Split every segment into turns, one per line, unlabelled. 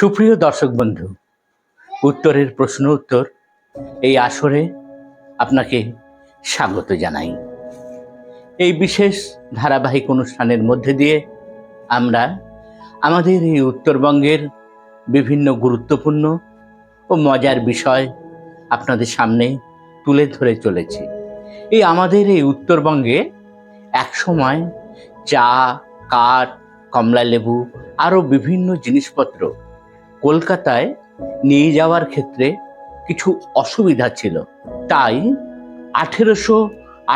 সুপ্রিয় দর্শক বন্ধু, উত্তরের প্রশ্ন উত্তর এই আসরে আপনাকে স্বাগত জানাই। এই বিশেষ ধারাবাহিক অনুষ্ঠানের মধ্যে দিয়ে আমরা আমাদের এই উত্তরবঙ্গের বিভিন্ন গুরুত্বপূর্ণ ও মজার বিষয় আপনাদের সামনে তুলে ধরে চলেছি। এই আমাদের এই উত্তরবঙ্গে একসময় চা, কাঠ কমলা লেবু আরও বিভিন্ন জিনিসপত্র কলকাতায় নিয়ে যাওয়ার ক্ষেত্রে কিছু অসুবিধা ছিল। তাই আঠেরোশো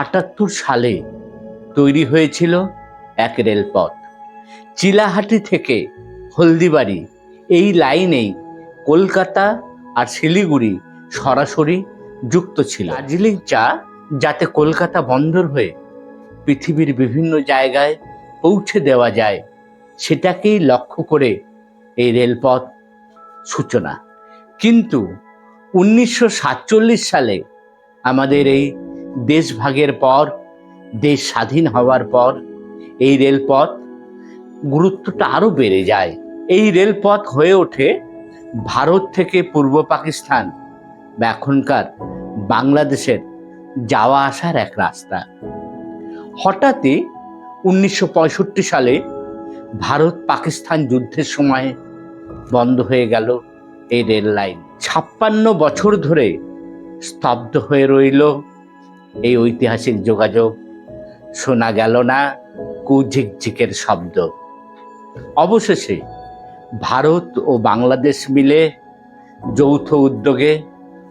আটাত্তর সালে তৈরি হয়েছিল এক রেলপথ। চিলাহাটি থেকে হলদিবাড়ি এই লাইনেই কলকাতা আর শিলিগুড়ি সরাসরি যুক্ত ছিল। দার্জিলিং চা যাতে কলকাতা বন্দর হয়ে পৃথিবীর বিভিন্ন জায়গায় পৌঁছে দেওয়া যায়, সেটাকেই লক্ষ্য করে এই রেলপথ সূচনা। কিন্তু উনিশশো সাতচল্লিশ সালে আমাদের এই দেশভাগের পর, দেশ স্বাধীন হওয়ার পর এই রেলপথ গুরুত্বটা আরও বেড়ে যায়। এই রেলপথ হয়ে ওঠে ভারত থেকে পূর্ব পাকিস্তান বা এখনকার বাংলাদেশের যাওয়া আসার এক রাস্তা। হঠাৎই উনিশশো পঁয়ষট্টি সালে ভারত পাকিস্তান যুদ্ধের সময় বন্ধ হয়ে গেল এই রেল লাইন। ছাপ্পান্ন বছর ধরে স্তব্ধ হয়ে রইল এই ঐতিহাসিক যোগাযোগ। শোনা গেল না কুঝিকঝিকের শব্দ। অবশেষে ভারত ও বাংলাদেশ মিলে যৌথ উদ্যোগে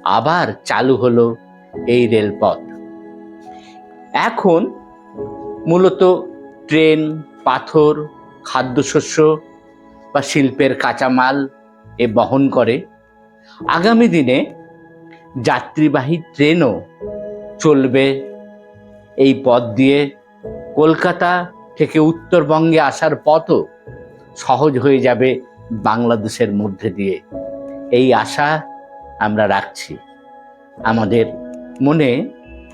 আবার চালু হলো এই রেলপথ। এখন মূলত ট্রেন, পাথর, খাদ্যশস্য বা শিল্পের কাঁচামাল এ বহন করে। আগামী দিনে যাত্রীবাহী ট্রেনও চলবে এই পথ দিয়ে। কলকাতা থেকে উত্তরবঙ্গে আসার পথও সহজ হয়ে যাবে বাংলাদেশের মধ্যে দিয়ে। এই আশা আমরা রাখছি। আমাদের মনে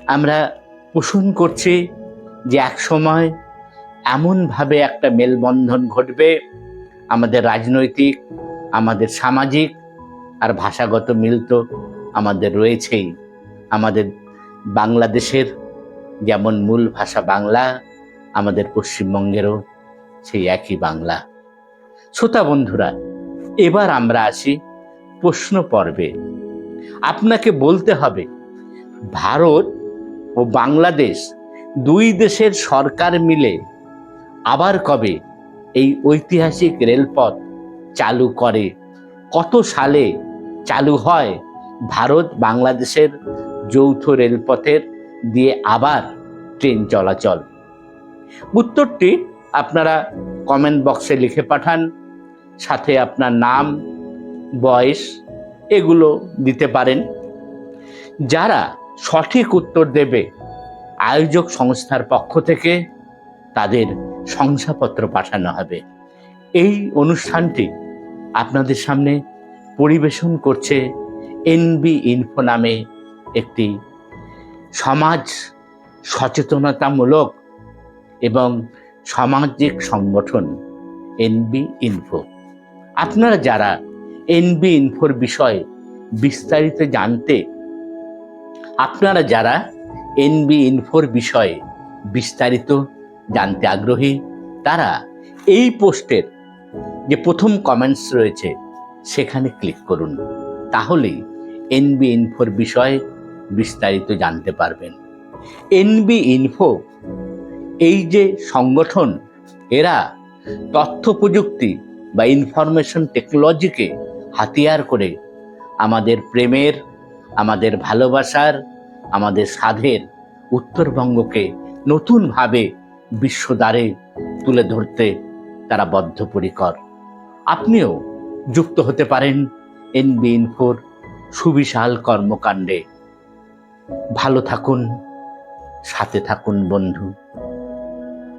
আমরা পোষণ করছি যে এক সময় এমনভাবে একটা মেলবন্ধন ঘটবে। আমাদের রাজনৈতিক, আমাদের সামাজিক আর ভাষাগত মিল তো আমাদের রয়েছেই। আমাদের বাংলাদেশের যেমন মূল ভাষা বাংলা, আমাদের পশ্চিমবঙ্গেরও সেই একই বাংলা। শ্রোতা বন্ধুরা, এবার আমরা আসি প্রশ্ন পর্বে। আপনাকে বলতে হবে, ভারত ও বাংলাদেশ দুই দেশের সরকার মিলে আবার কবে এই ঐতিহাসিক রেলপথ চালু করে। কত সালে চালু হয়? ভারত বাংলাদেশের যৌথ রেলপথের দিয়ে আবার ট্রেন চলাচল। উত্তরটি আপনারা কমেন্ট বক্সে লিখে পাঠান। সাথে আপনার নাম, বয়স, এগুলো দিতে পারেন। যারা সঠিক উত্তর দেবে আয়োজক সংস্থার পক্ষ থেকে তাদের শংসাপত্র পাঠানো হবে। এই অনুষ্ঠানটি আপনাদের সামনে পরিবেশন করছে এনবি ইনফো নামে একটি সমাজ সচেতনতামূলক এবং সামাজিক সংগঠন, এনবি ইনফো। আপনারা যারা এনবি ইনফোর বিষয়ে বিস্তারিত জানতে, আপনারা যারা এনবি ইনফোর বিষয়ে বিস্তারিত জানতে আগ্রহী, তারা এই পোস্টের যে প্রথম কমেন্টস রয়েছে, সেখানে ক্লিক করুন। তাহলেই এনবি ইনফোর বিষয়ে বিস্তারিত জানতে পারবেন। এনবি ইনফো এই যে সংগঠন, এরা তথ্য প্রযুক্তি বা ইনফরমেশন টেকনোলজিকে হাতিয়ার করে আমাদের প্রেমের, আমাদের ভালোবাসার, আমাদের সাধের উত্তরবঙ্গকে নতুনভাবে বিশ্বদ্বারে তুলে ধরতে তারা বদ্ধপরিকর। আপনিও যুক্ত হতে পারেন এনবি ইনফোর সুবিশাল কর্মকাণ্ডে। ভালো থাকুন, সাথে থাকুন বন্ধু।